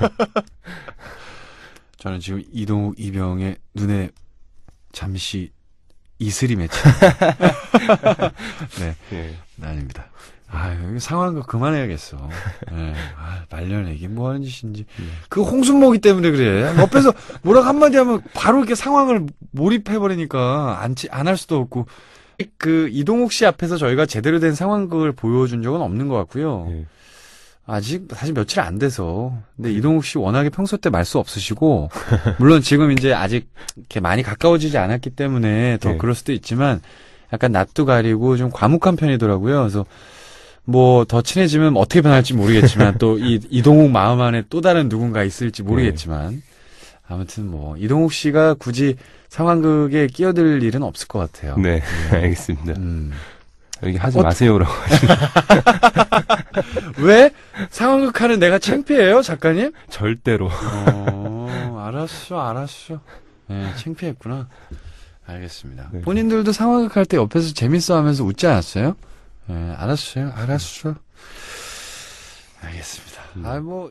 저는 지금 이동욱 이병의 눈에 잠시 이슬이 맺힌. 네, 예. 아닙니다. 아, 여기 상황한 거 그만해야겠어. 네. 아, 말년 애기 뭐 하는 짓인지. 그 홍순모기 때문에 그래. 옆에서 뭐라고 한마디 하면 바로 이렇게 상황을 몰입해버리니까 안, 안할 수도 없고. 그 이동욱 씨 앞에서 저희가 제대로 된 상황극을 보여준 적은 없는 것 같고요. 예. 아직 사실 며칠 안 돼서. 근데 이동욱 씨 워낙에 평소 때 말수 없으시고, 물론 지금 이제 아직 이렇게 많이 가까워지지 않았기 때문에 더 네. 그럴 수도 있지만, 약간 낯도 가리고 좀 과묵한 편이더라고요. 그래서 뭐 더 친해지면 어떻게 변할지 모르겠지만 또 이 이동욱 마음 안에 또 다른 누군가 있을지 모르겠지만 아무튼 뭐 이동욱 씨가 굳이 상황극에 끼어들 일은 없을 것 같아요. 네, 알겠습니다. 음. 여기 하지 어- 마세요라고. 왜 상황극 하는 내가 창피해요, 작가님? 절대로. 어, 알았어, 알았어. 네, 창피했구나. 알겠습니다. 네. 본인들도 상황극 할 때 옆에서 재밌어 하면서 웃지 않았어요? 네, 알았어요, 알았어. 알겠습니다. 음. 아, 뭐.